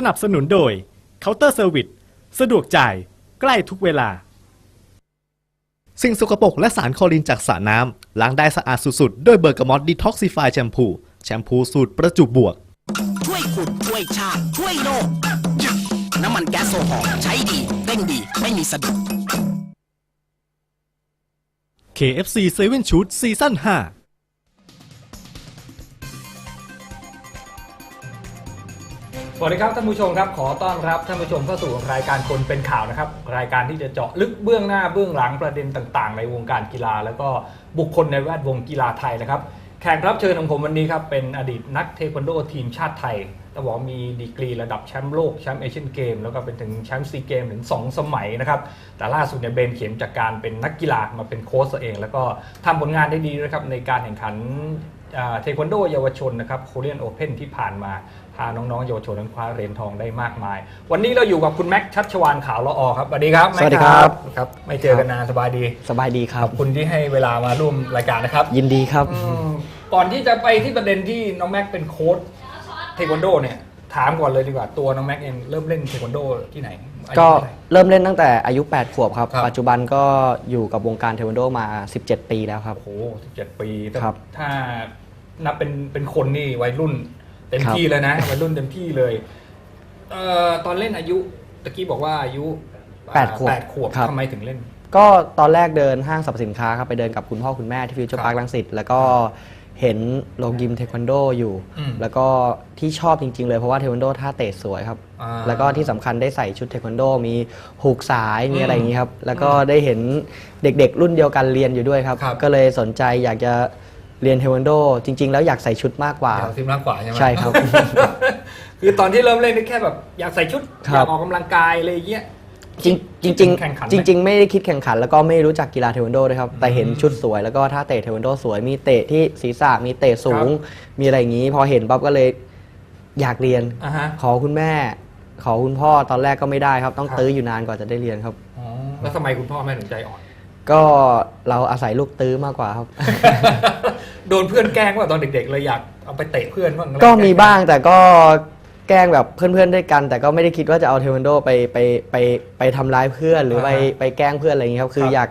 สนับสนุนโดยเคาน์เตอร์เซอร์วิสสะดวกจ่ายใกล้ทุกเวลา สิ่งสกปรกและสารคลอรินจากสระน้ำล้างได้สะอาดสุดๆ ด้วยเบอร์กามอตดีท็อกซิฟายแชมพู แชมพูสูตรประจุบวก ช่วยคุณช่วยชาติช่วยโลกน้ำมันแก๊สโซฮอล์ใช้ดีเร่งดีไม่มีสะดุด KFC 7 Shoot ซีซั่น5 สวัสดีครับท่านผู้ชมครับขอต้อนรับท่านผู้ชมเข้าสู่รายการคนเป็นข่าวนะครับ รายการที่จะเจาะลึกเบื้องหน้าเบื้องหลังประเด็นต่างๆ ในวงการกีฬา แล้วก็บุคคลในแวดวงกีฬาไทยนะครับ แขกรับเชิญของผมวันนี้ครับเป็นอดีตนักเทควันโดทีมชาติไทยต้องบอกมีดีกรีระดับแชมป์โลกแชมป์เอเชียนเกมแล้วก็เป็นถึงแชมป์ซีเกมถึง 2 สมัยนะครับแต่ล่าสุดเนี่ยเบนเข็มจากการเป็นนักกีฬามาเป็นโค้ชตัวเอง แล้วก็ทำผลงานได้ดีนะครับในการแข่งขันเทควันโดเยาวชนนะครับโคเรียนโอเพ่นที่ผ่านมาาน้องๆเยาวชนนั้นคว้าเหรียญทองได้มากมาย วันนี้เราอยู่กับคุณแม็กชัชวานขาวละออครับสวัสดีครับแม็กสวัสดีครับครับ ไม่เจอกันนานสบายดีสบายดีครับ คุณที่ให้เวลามาร่วมรายการนะครับ ยินดีครับอืมก่อนที่จะไปที่ประเด็นที่น้องแม็กเป็นโค้ชเทควันโดเนี่ยถามก่อนเลยดีกว่าตัวน้องแม็กเองเริ่มเล่นเทควันโดที่ไหนอายุก็เท่าไหร่เริ่มเล่นตั้งแต่อายุ 8 ขวบครับครับ ปัจจุบันก็อยู่กับวงการเทควันโดมา 17 ปีแล้วครับโอ้โห17 ปีแต่ครับถ้านับเป็นเป็นคนนี่วัยรุ่น เต็มครับที่เลยนะวัยรุ่นเต็มที่เลยเอ่อตอนเล่นอายุตะกี้บอกว่าอายุแปดขวบแปดขวบครับ ทำไมถึงเล่น ก็ตอนแรกเดินห้างสรรพสินค้าครับไปเดินกับคุณพ่อคุณแม่ที่ฟิวเจอครัร์บพาร์คลังสิตแล้วก็เห็นโรงยิมเทควันโดอยู่ อืมแล้วก็ที่ชอบจริง ๆ เลยเพราะว่าเทควันโดท่าเตะสวยครับ อ่าแล้วก็ที่สำคัญได้ใส่ชุดเทควันโด มีหูกสายมีอะไรอืมอย่างนี้ครับ แล้วก็ได้เห็นเด็กๆ รุ่นเดียวกันเรียนอยู่ด้วยครับ ครับ ก็เลยสนใจอยากจะ เรียนเทควันโด จริง ๆ แล้วอยากใส่ชุดมากกว่าอยากซิมมากกว่าใช่ไหมใช่ครับ คือตอนที่เริ่มเล่นนี่แค่แบบอยากใส่ชุดคอรับยากออกกำลังกายอะไรอย่างเงี้ย จริงจริงจริงแข่งขันไหม จริง ๆ ไม่ได้คิดแข่งขัน แล้วก็ไม่รู้จักกีฬาเทควันโดด้วยครับ แต่เห็นชุดสวยแล้วก็ท่าเตะเทควันโดสวยมีเตะที่ศีรษะมีเตะสูง มีอะไรอย่างนี้ พอเห็นปั๊บก็เลยอยากเรียน อ่าฮะ ขอคุณแม่ ขอคุณพ่อตอนแรกก็ไม่ได้ครับ ต้องครับ ตื้ออยู่นานกว่าจะได้เรียนครับ อ๋อแล้วทำไมคุณพ่อแม่ถึงใจอ่อน ก็เราอาศัยลูกตื้อมากกว่าครับ โดนเพื่อนแกล้งว่าตอนเด็กๆเลยอยากเอาไปเตะเพื่อนบ้างก็มีบ้างแต่ก็แกล้งแบบเพื่อนๆด้วยกัน แต่ก็ไม่ได้คิดว่าจะเอาเทควันโดไปไปไปไปทำร้ายเพื่อนหรือไปไปแกล้งเพื่อนอะไรอย่างเงี้ยครับคืออยาก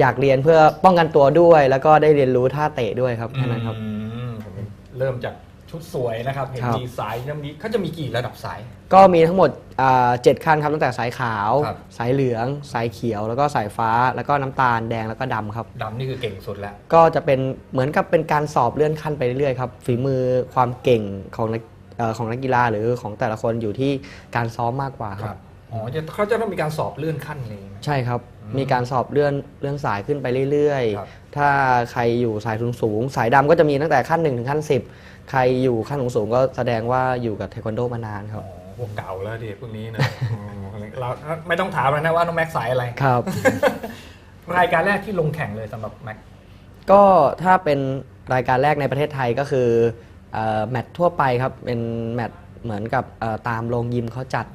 อยากเรียนเพื่อป้องกันตัวด้วย แล้วก็ได้เรียนรู้ท่าเตะด้วยครับแค่นั้นครับอืมผมเริ่มจาก ชุดสวยนะครับ เห็นครับ มีสายน้ำนี้เขาจะมีกี่ระดับสาย ก็มีทั้งหมดอ่าเจ็ดขั้นครับตั้งแต่สายขาว ครับ สายเหลือง สายเขียว แล้วก็สายฟ้า แล้วก็น้ำตาลแดงแล้วก็ดำครับ ดำนี่คือเก่งสุดแล้ว ก็จะเป็นเหมือนกับเป็นการสอบเลื่อนขั้นไปเรื่อยๆครับฝีมือความเก่งของนักเอ่อของนักกีฬาหรือของแต่ละคนอยู่ที่การซ้อมมากกว่าครับ อ๋อจะเขาจะต้องมีการสอบเลื่อนขั้นเลยไหม ใช่ครับ มีการสอบเลื่อนเลื่อนสายขึ้นไปเรื่อยครับ ๆ ถ้าใครอยู่สายสูงสูงๆสายดำก็จะมีตั้งแต่ขั้น1ถึงขั้น10 ใครอยู่ขั้นสูงสูงๆก็แสดงว่าอยู่กับเทควันโดมานานคอ๋รัอบพวกเก่าแล้วดิพวกนี้นะอ๋อเราไม่ต้องถามแล้วนะว่าน้องแม็กสายอะไร ครับ รายการแรกที่ลงแข่งเลยสำหรับแม็ก ก็ถ้าเป็นรายการแรกในประเทศไทยก็คือเอ่อแมตช์ทั่วไปครับ เป็นแมตช์เหมือนกับเอ่อตามโรงยิมเขาจัด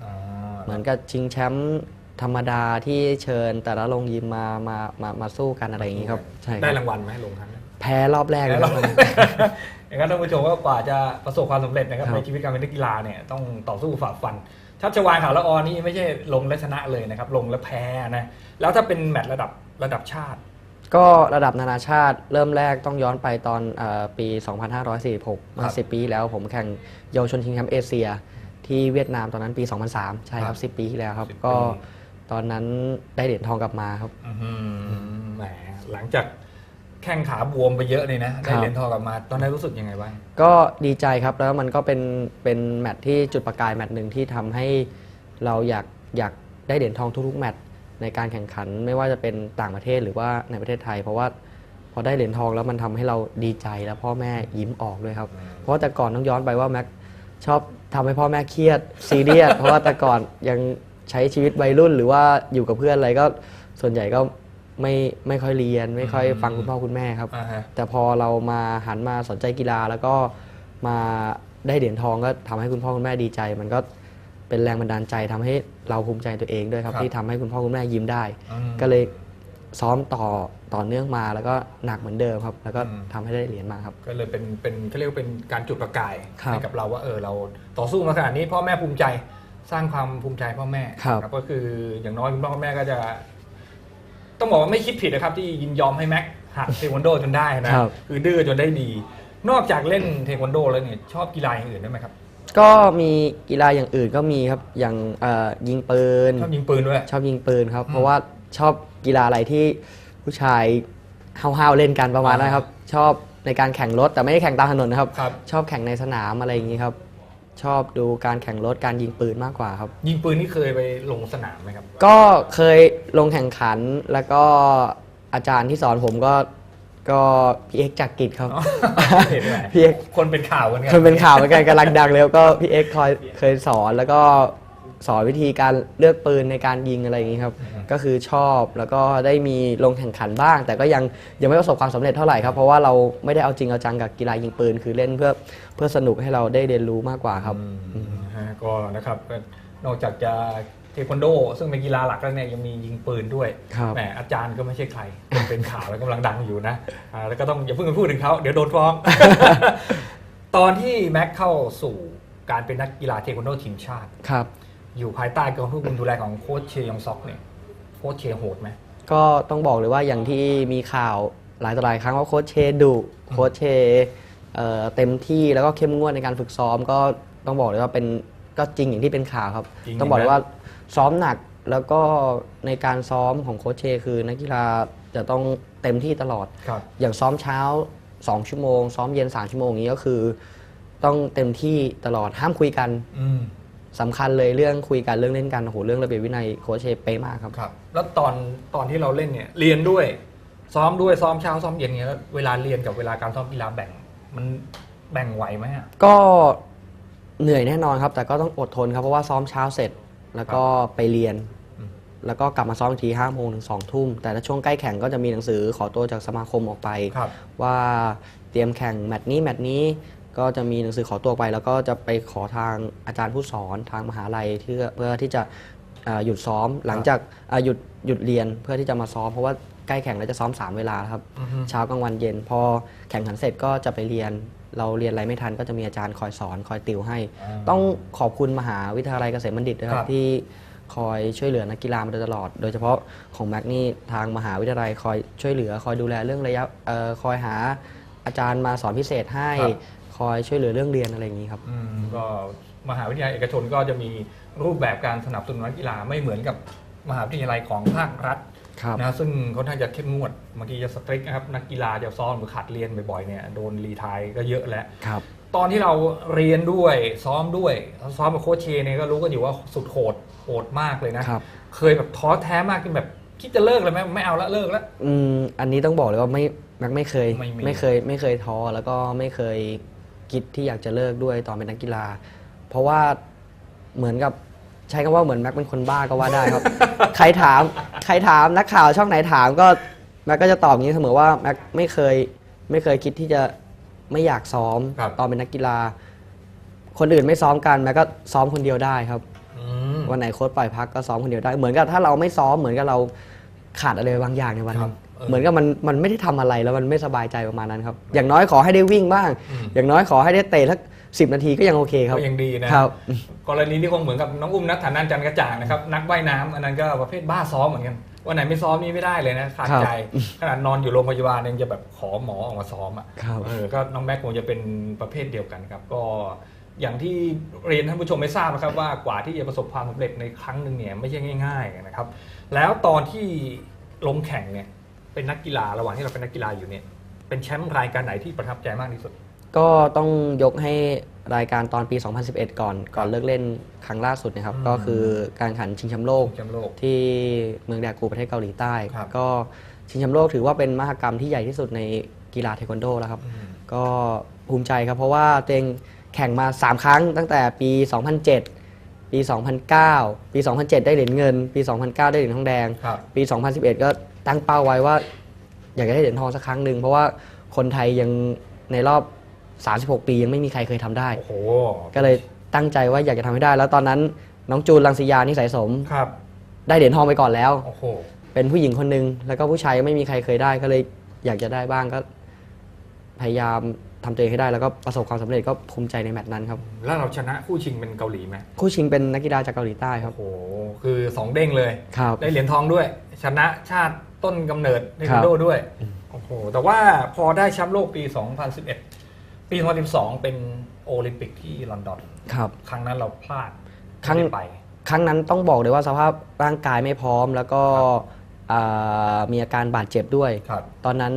เหมือนกับชิงแชมป์ธรรมดาที่เชิญแต่ละโรงยิมมามามามาสู้กันอะไรอย่างนี้ครับ ใช่คได้รับรางวัลไหมลงครั้งนั้นแพ้รอบแรกเลยแล้วครับอย่างนั้นท่านผู้ชมว่ากว่าจะประสบความสำเร็จนะครับครับ ในชีวิตการเป็นนักกีฬาเนี่ยต้องต่อสู้ฝ่าฟันชัชวานขาวละออนี่ไม่ใช่ลงและชนะเลยนะครับลงและแพ้นะแล้วถ้าเป็นแมตช์ระดับระดับชาติ ก็ระดับนานาชาติเริ่มแรกต้องย้อนไปตอนเออปี 2546มา10 ปีที่แล้วผมแข่งเยาวชนชิงแชมป์เอเชีย ที่เวียดนามตอนนั้นปี 2003 ใช่คครัรับบ10 ปีที่แล้วครับ10ก็ปีตอนนั้นได้เหรียญทองกลับมาครับ อื้อหือแหมหลังจาก แข้งขาบวมไปเยอะเลยนะ ได้ครับเหรียญทองกลับมา ตอนนั้นรู้สึกยังไงบ้าง ก็ดีใจครับแล้วมันก็เป็นเป็นแมตช์ที่จุดประกายแมตช์หนึ่งที่ทำให้เราอยากอยากได้เหรียญทองทุกๆแมตช์ในการแข่งขันไม่ว่าจะเป็นต่างประเทศหรือว่าในประเทศไทย เพราะว่าพอได้เหรียญทองแล้วมันทำให้เราดีใจแล้วพ่อแม่ยิ้มออกด้วยครับ เพราะว่าแต่ก่อนต้องย้อนไปว่าแม็กชอบทำให้พ่อแม่เครียดซีเรียส เพราะว่าแต่ก่อนยังใช้ชีวิตวัยรุ่น หรือว่าอยู่กับเพื่อนอะไรก็ส่วนใหญ่ก็ ไม่ไม่ค่อยเรียน ไม่ค่อยฟังคุณพ่อคุณแม่ครับ อ่าฮะ แต่พอเรามาหันมาสนใจกีฬาแล้วก็มาได้เหรียญทองก็ทำให้คุณพ่อคุณแม่ดีใจ มันก็เป็นแรงบันดาลใจทำให้เราภูมิใจตัวเองด้วยครับ ครับที่ทำให้คุณพ่อคุณแม่ยิ้มได้ อืม ก็เลยซ้อมต่อต่อเนื่องมาแล้วก็หนักเหมือนเดิมครับ แล้วก็อืมทำให้ได้เหรียญมาครับ ก็เลยเป็นเป็นเขาเรียกว่าเป็นการจุดประกายครับให้กับเราว่าเออเราต่อสู้มาขนาดนี้พ่อแม่ภูมิใจสร้างความภูมิใจพ่อแม่ครับ ก็คืออย่างน้อยคุณพ่อคุณแม่ก็จะ ต้องบอกว่าไม่คิดผิดนะครับที่ยินยอมให้แม็กหัดเทควันโดจนได้นะครับ คือดื้อจนได้ดี นอกจากเล่นเทควันโดแล้วเนี่ยชอบกีฬาอย่างอื่นได้วยไหมครับ ก็มีกีฬาอย่างอื่นก็มีครับอย่างเอ่อยิงปืน ชอบยิงปืนด้วย ชอบยิงปืนครับอืมเพราะว่าชอบกีฬาอะไรที่ผู้ชายห้าวๆเล่นกันประมาณนั้นครับ ชอบในการแข่งรถแต่ไม่ได้แข่งตามถนนนะครับ ครับ ชอบแข่งในสนามอะไรอย่างนี้ครับ ชอบดูการแข่งรถการยิงปืนมากกว่าครับ ยิงปืนนี่เคยไปลงสนามไหมครับ ก็เคยลงแข่งขันแล้วก็อาจารย์ที่สอนผมก็ก็พี่เอ็กซ์จักรกิจครับอ๋อเห็นไหมพี่เอ็กซ์คนเป็นข่าวกันเคยเป็นข่าวเหมือนกันกำลังดังแล้วก็พี่เอ็กซ์คอยเคยสอนแล้วก็ สอนวิธีการเลือกปืนในการยิงอะไรอย่างนี้ครับ ก็คือชอบแล้วก็ได้มีลงแข่งขันบ้าง แต่ก็ยังยังไม่ประสบความสำเร็จเท่าไหร่ครับเพราะว่าเราไม่ได้เอาจริงเอาจังกับกีฬายิงปืน คือเล่นเพื่อเพื่อสนุกให้เราได้เรียนรู้มากกว่าครับอืมฮะก็นะครับก็นอกจากจะเทควันโด ซึ่งเป็นกีฬาหลักแล้วเนี่ยยังมียิงปืนด้วยครับแหมอาจารย์ก็ไม่ใช่ใคร เป็นข่าวแล้วกำลังดังอยู่นะอ่าแล้วก็ต้องอย่าเพิ่งไปพูดถึงเขาเดี๋ยวโดนฟ้อง ตอนที่แม็กเข้าสู่การเป็นนักกีฬาเทควันโดทีมชาติครับ อยู่ภายใต้การควบคุมดูแลของโค้ชเชยองซ็อกเนี่ยโค้ชเชยโหดไหม ก็ต้องบอกเลยว่าอย่างที่มีข่าวหลายต่อหลายครั้งว่าโค้ชเชดุโค้ชเชเอ่อเต็มที่แล้วก็เข้มงวดในการฝึกซ้อมก็ต้องบอกเลยว่าเป็นก็จริงอย่างที่เป็นข่าวครับ จริงต้องบอกเลยเห็นไหมว่าซ้อมหนักแล้วก็ในการซ้อมของโค้ชเชคือนักกีฬาจะต้องเต็มที่ตลอด ครับ อย่างซ้อมเช้า 2 ชั่วโมง ซ้อมเย็น 3 ชั่วโมงอย่างนี้ก็คือ ต้องเต็มที่ตลอดห้ามคุยกัน อืม สำคัญเลยเรื่องคุยกันเรื่องเล่นกันโอ้โหเรื่องระเบียบวินัยโค้ชเชเป๊ะมากครับ ครับ แล้วตอนตอนที่เราเล่นเนี่ยเรียนด้วยซ้อมด้วยซ้อมเช้าซ้อมเย็นเนี่ยแล้วเวลาเรียนกับเวลาการซ้อมกีฬาแบ่ง มันแบ่งไหวไหมอะก็เหนื่อยแน่นอนครับ แต่ก็ต้องอดทนครับเพราะว่าซ้อมเช้าเสร็จแล้วก็ไปเรียนอืมแล้วก็กลับมาซ้อมอีกทีห้าโมงถึงสองทุ่มแต่ถ้าช่วงใกล้แข่งก็จะมีหนังสือขอตัวจากสมาคมออกไป ครับ ว่าเตรียมแข่งแมตช์นี้แมตช์นี้ ก็จะมีหนังสือขอตัวไป แล้วก็จะไปขอทางอาจารย์ผู้สอนทางมหาลัยเพื่อเพื่อที่จะเอ่อหยุดซ้อมหลังจากเอ่อหยุดหยุดเรียนเพื่อที่จะมาซ้อมเพราะว่าใกล้แข่งแล้วจะซ้อมสามเวลาครับอือฮึเช้ากลางวันเย็น พอแข่งขันเสร็จก็จะไปเรียน เราเรียนอะไรไม่ทันก็จะมีอาจารย์คอยสอนคอยติวให้ ต้องขอบคุณมหาวิทยาลัยเกษมบัณฑิตนะครัครับบที่คอยช่วยเหลือนักกีฬามาโดยตลอด โดยเฉพาะของแม็กนี่ทางมหาวิทยาลัยคอยช่วยเหลือ คอยดูแลเรื่องระยะเอ่อคอยหาอาจารย์มาสอนพิเศษให้ คอยช่วยเหลือเรื่องเรียนอะไรอย่างนี้ครับ อืมก็มหาวิทยาลัยเอกชนก็จะมีรูปแบบการสนับสนุนนักกีฬาไม่เหมือนกับมหาวิทยาลัยของภาครัฐครับนะซึ่งค่อนข้างจะเข้มงวดบางทีจะสตริกนะครับนักกีฬาจะซ้อมหรือขาดเรียนบ่อยๆเนี่ยโดนรีไทายก็เยอะแล้วครับ ตอนที่เราเรียนด้วยซ้อมด้วยซ้อมกับโค้ชเชเนี่ยก็รู้กันอยู่ว่าสุดโหดโหดมากเลยนะครับ เคยแบบท้อแท้มากจนแบบคิดจะเลิกเลยไหมไม่เอาละเลิกละอืมอันนี้ต้องบอกเลยว่าไม่แม็กไม่เคยไม่มีไม่เคยไม่เคยท้อแล้วก็ไม่เคย คิดที่อยากจะเลิกด้วยตอนเป็นนักกีฬา เพราะว่าเหมือนกับใช้คำว่าเหมือนแม็กเป็นคนบ้าก็ว่าได้ครับ ใครถามใครถามนักข่าวช่องไหนถามก็แม็กก็จะตอบอย่างนี้เสมอว่าแม็กไม่เคยไม่เคยคิดที่จะไม่อยากซ้อมครับตอนเป็นนักกีฬา คนอื่นไม่ซ้อมกันแม็กก็ซ้อมคนเดียวได้ครับอืมวันไหนโค้ชปล่อยพักก็ซ้อมคนเดียวได้ เหมือนกับถ้าเราไม่ซ้อมเหมือนกับเราขาดอะไรบางอย่างในวันครันั้บน เออเหมือนกับมันมันไม่ได้ทำอะไรแล้วมันไม่สบายใจประมาณนั้นครับ อย่างน้อยขอให้ได้วิ่งบ้างอืมอย่างน้อยขอให้ได้เตะสักสิบนาทีก็ยังโอเคครับก็ยังดีนะครับกรณีที่คงเหมือนกับน้องอุ้มนัทธานันจันทร์กระจ่างนะครับนักว่ายน้ำอันนั้นก็ประเภทบ้าซ้อมเหมือนกันวันไหนไม่ซ้อมนี่ไม่ได้เลยนะขาดครับใจขนาดนอนอยู่โรงพยาบาลยังจะแบบขอหมอออกมาซ้อมอะครับเออก็น้องแม็กคงจะเป็นประเภทเดียวกันครับ ก็อย่างที่เรียนท่านผู้ชมไม่ทราบนะครับว่ากว่าที่จะประสบความสำเร็จในครั้งหนึ่งเนี่ยไม่ใช่ง่าย ๆนะครับ แล้วตอนที่ลงแข่งเนี่ย เป็นนักกีฬาระหว่างที่เราเป็นนักกีฬาอยู่เนี่ย เป็นแชมป์รายการไหนที่ประทับใจมากที่สุด ก็ต้องยกให้รายการตอนปี 2011 ก่อน ก่อนเลิกเล่นครั้งล่าสุดนะครับ อืมก็คือการแข่งขันชิงแชมป์โลกแชมป์โลกที่เมืองแดกูประเทศเกาหลีใต้ ครับ ก็ชิงแชมป์โลกถือว่าเป็นมหกรรมที่ใหญ่ที่สุดในกีฬาเทควันโดแล้วครับ อืม ก็ภูมิใจครับ เพราะว่าตัวเองแข่งมา 3 ครั้งตั้งแต่ปี 2007 ปี 2009 ปี 2007 ได้เหรียญเงิน ปี 2009 ได้เหรียญทองแดง ครับ ปี 2011 ก็ ตั้งเป้าไว้ว่า อยากจะได้เหรียญทองสักครั้งหนึ่งเพราะว่าคนไทยยังในรอบ 36 ปียังไม่มีใครเคยทำได้ โอ้โหก็เลยตั้งใจว่าอยากจะทำให้ได้ แล้วตอนนั้นน้องจูนลังสียานิสัยสม ครับได้เหรียญทองไปก่อนแล้ว โอ้โหเป็นผู้หญิงคนหนึ่งแล้วก็ผู้ชายไม่มีใครเคยได้ก็เลยอยากจะได้บ้างก็ พยายามทำตัวเองให้ได้แล้วก็ประสบความสำเร็จก็ภูมิใจในแมตช์นั้นครับแล้วเราชนะคู่ชิงเป็นเกาหลีไหมคู่ชิงเป็นนักกีฬาจากเกาหลีใต้ครับโอ้โหคือสองเด้งเลย ครับ ได้เหรียญทองด้วย ชนะชาติ ต้นกำเนิดเทควันโดด้วย โอ้โห แต่ว่าพอได้แชมป์โลกปี 2011 ปี 2012 เป็นโอลิมปิกที่ลอนดอน ครับ ครั้งนั้นเราพลาดครั้งไม่ได้ไปครั้งนั้นต้องบอกเลยว่าสภาพร่างกายไม่พร้อมแล้วก็อ่ามีอาการบาดเจ็บด้วยครับตอนนั้น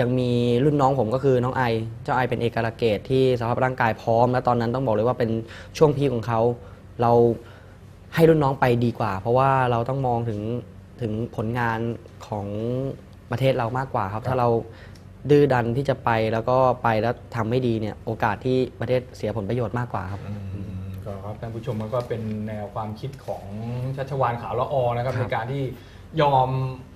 ยังมีรุ่นน้องผมก็คือน้องไอ เจ้าไอเป็นเอกราเกตที่สภาพร่างกายพร้อม และตอนนั้นต้องบอกเลยว่าเป็นช่วงพีคของเขา เราให้รุ่นน้องไปดีกว่า เพราะว่าเราต้องมองถึง ถึงผลงานของประเทศเรามากกว่าครับ ถ้าเราดื้อดันที่จะไปแล้วก็ไปแล้วทำไม่ดีเนี่ยโอกาสที่ประเทศเสียผลประโยชน์มากกว่าครับก็ครับท่านผู้ชมมันก็เป็นแนวความคิดของชัชวานขาวละออนะครับครับในการที่ยอม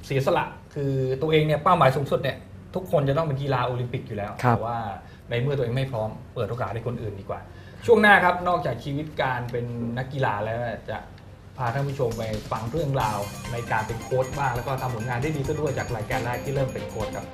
เสียสละ คือตัวเองเนี่ยเป้าหมายสูงสุดเนี่ยทุกคนจะต้องเป็นกีฬาโอลิมปิกอยู่แล้วครับ แต่ว่าในเมื่อตัวเองไม่พร้อมเปิดโอกาสให้คนอื่นดีกว่า ช่วงหน้าครับนอกจากชีวิตการเป็นนักกีฬาแล้วจะพาท่านผู้ชมไปฟังเรื่องราวในการเป็นโค้ชบ้างแล้วก็ทำผลงานได้ดีก็ด้วยจากรายการแรกที่เริ่มเป็นโค้ชครับ